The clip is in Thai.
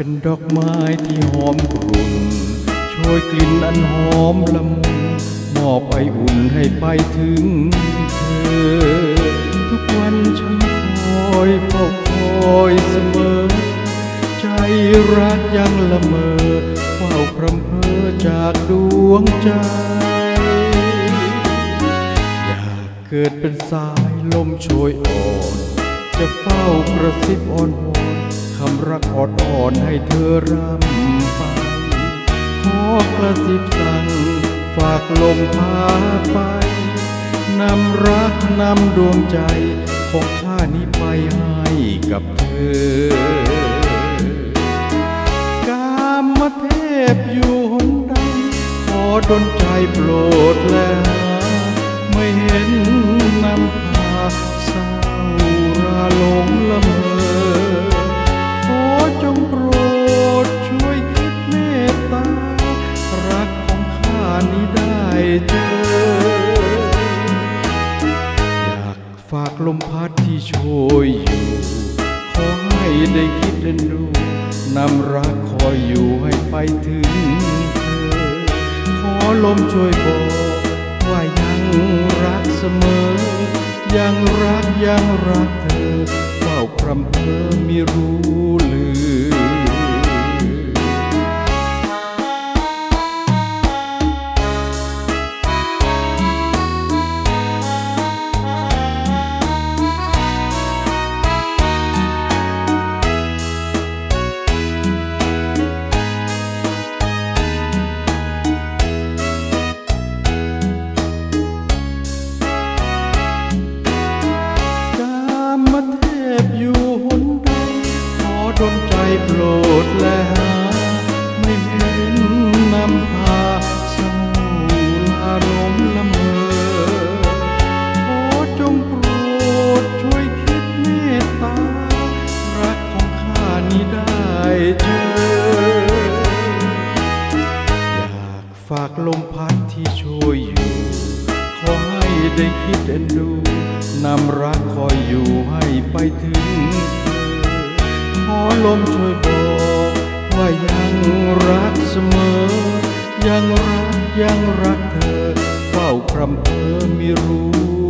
เป็นดอกไม้ที่หอมกรุ่นโชยกลิ่นอันหอมละมุนมอบไออุ่นให้ไปถึงเธอ ทุกวันฉันคอยเฝ้าคอยเสมอ ใจรักยังละเมอเฝ้าพรำเพอจากดวงใจ อยากเกิดเป็นสายลมโชยอ่อน จะเฝ้ากระซิบอ่อนวอน รักออดอ่อนให้เธอรำไปขอกระซิบสั่งฝากลมพาไปนำรักนำดวงใจของข้านี้ไปให้กับเธอกามเทพอยู่หนใดขอดลใจโปรดแล ฝากลมพัดที่โชยอยู่ ขอให้ได้คิดเล่นดูนำรักคอยอยู่ให้ไปถึงเธอ ขอลมช่วยบอกว่ายังรักเสมอ ยังรักยังรักเธอเฝ้าพรำเพอมีรู้ หนใดขอดลใจโปรดและหา ไม่เห็นนำพาเศร้าลารมละเมอขอจงโปรดช่วยคิดเมตตา รักของข้านี้ได้เจอ อยากฝากลมพัดที่โชยอยู่ ขอให้ได้คิดเอ็นดู นำรักคอยอยู่ให้ไปถึงเธอขอลมช่วยบอกว่ายังรักเสมอ ยังรักยังรักเธอเฝ้าพรำเพอมีรู้